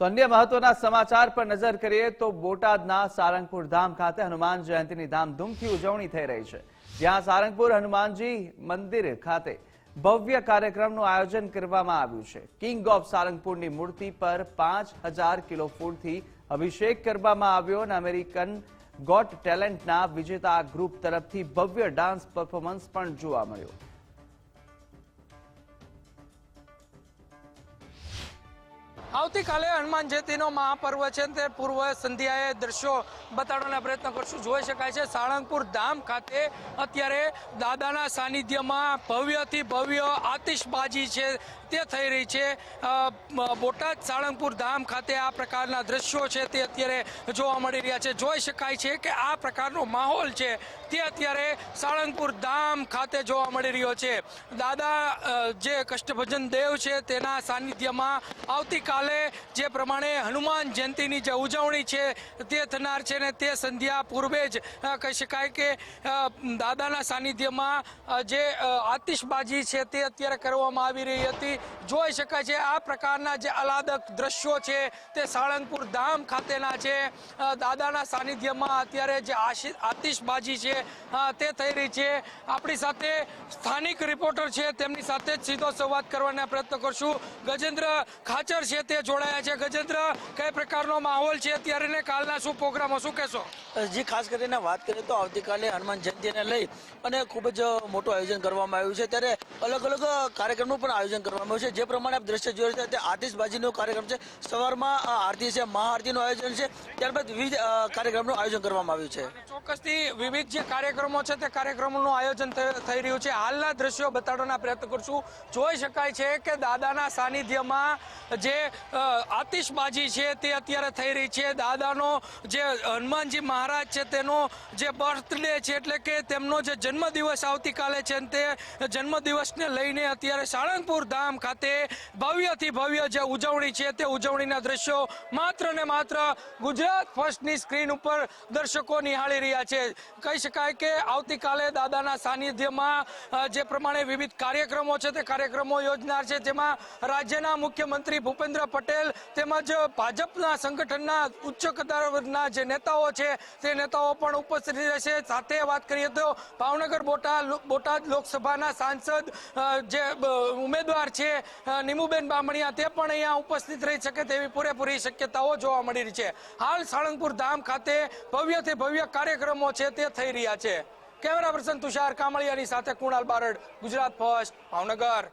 તો અન્ય મહત્વના સમાચાર પર નજર કરીએ તો બોટાદના સારંગપુર ધામ ખાતે હનુમાન જયંતીની ધામધૂમથી ઉજવણી થઈ રહી છે. જ્યાં સારંગપુર હનુમાનજી મંદિર ખાતે ભવ્ય કાર્યક્રમનું આયોજન કરવામાં આવ્યું છે. કિંગ ઓફ સારંગપુરની મૂર્તિ પર પાંચ હજાર કિલો ફૂડથી અભિષેક કરવામાં આવ્યો અને અમેરિકન ગોટ ટેલેન્ટના વિજેતા ગ્રુપ તરફથી ભવ્ય ડાન્સ પરફોર્મન્સ પણ જોવા મળ્યો. આવતીકાલે હનુમાન જયંતિનો મહાપર્વ છે તે પૂર્વ સંધ્યાએ દ્રશ્યો બતાડવાના પ્રયત્ન કરશું. જોઈ શકાય છે, સાળંગપુર ધામ ખાતે અત્યારે દાદાના સાનિધ્યમાં ભવ્યથી ભવ્ય આતિશબાજી છે. તે થઈ રહી છે. બોટાદ સાળંગપુર ધામ ખાતે આ પ્રકારના દ્રશ્યો છે તે અત્યારે જોવા મળી રહ્યા છે. જોઈ શકાય છે કે આ પ્રકારનો માહોલ છે તે અત્યારે સાળંગપુર ધામ ખાતે જોવા મળી રહ્યો છે. દાદા જે કષ્ટભજન દેવ છે તેના સાનિધ્યમાં આવતીકાલે જે પ્રમાણે હનુમાન જયંતિની જે ઉજવણી છે તે થનાર છે ને તે સંધ્યા પૂર્વે જ કહી શકાય કે દાદાના સાનિધ્યમાં જે આતિશબાજી છે તે અત્યારે કરવામાં આવી રહી હતી. જોઈ શકાય છે આ પ્રકારના જે અલાદક દ્રશ્યો છે તે સાળંગપુર ધામ ખાતેના છે. દાદાના સાનિધ્યમાં અત્યારે જે આતિશબાજી છે તે થઈ રહી છે. આપણી સાથે સ્થાનિક રિપોર્ટર છે, તેમની સાથે જ સીધો સંવાદ કરવાના પ્રયત્ન કરશું. ગજેન્દ્ર ખાચર છે, તે જોડાયા છે. ગજેન્દ્ર, કઈ પ્રકારનો માહોલ છે અત્યારે ને કાલના શું પ્રોગ્રામો? શું કહેશો? જી, ખાસ કરીને વાત કરીએ તો આવતીકાલે હનુમાન જયંતિને લઈ અને ખૂબ જ મોટું આયોજન કરવામાં આવ્યું છે. ત્યારે અલગ અલગ કાર્યક્રમનું પણ આયોજન કરવામાં આવ્યું છે. જે પ્રમાણે આપ દ્રશ્ય જોઈ રહ્યા છો, તે આતિશબાજીનો કાર્યક્રમ છે. સવારમાં આરતી છે, મહાઆરતીનું આયોજન છે. ત્યારબાદ વિવિધ કાર્યક્રમનું આયોજન કરવામાં આવ્યું છે. ચોક્કસથી વિવિધ જે કાર્યક્રમો છે, તે કાર્યક્રમોનું આયોજન થઈ રહ્યું છે. હાલના દ્રશ્યો બતાડવાના પ્રયત્ન કરશું. જોઈ શકાય છે કે દાદાના સાનિધ્યમાં જે આતિશબાજી છે, તે અત્યારે થઈ રહી છે. દાદાનો જે હનુમાનજી મહારાજ છે, તેનો જે બર્થડે છે, એટલે કે તેમનો જે જન્મદિવસ આવતીકાલે છે તે જન્મદિવસને લઈને અત્યારે સાળંગપુર ધામ ખાતે ભવ્યથી ભવ્ય જે ઉજવણી છે તે ઉજવણીના દ્રશ્યો માત્ર ને માત્ર ગુજરાત ફર્સ્ટની સ્ક્રીન ઉપર દર્શકો નિહાળી રહ્યા છે. કહી શકાય કે આવતીકાલે દાદાના સાનિધ્યમાં જે પ્રમાણે વિવિધ કાર્યક્રમો છે તે કાર્યક્રમો યોજનાર છે. જેમાં રાજ્યના મુખ્યમંત્રી ભૂપેન્દ્ર પટેલ તેમજ ભાજપના સંગઠનના ઉચ્ચ કદારના જે નેતાઓ છે તે નેતાઓ પણ ઉપસ્થિત રહેશે. સાથે વાત કરીએ તો ભાવનગર બોટાદ બોટાદ લોકસભાના સાંસદ જે ઉમેદવાર છે અ, નીમુબેન બામણિયા તે પણ અહીંયા ઉપસ્થિત રહી શકે તેવી પૂરેપૂરી શક્યતાઓ જોવા મળી રહી છે. હાલ સાળંગપુર ધામ ખાતે ભવ્યથી ભવ્ય કાર્યક્રમો છે તે થઈ રહ્યા છે. કેમેરા પર્સન તુષાર કામળિયાની સાથે કુણાલ બારડ ગુજરાત ફર્સ્ટ ભાવનગર.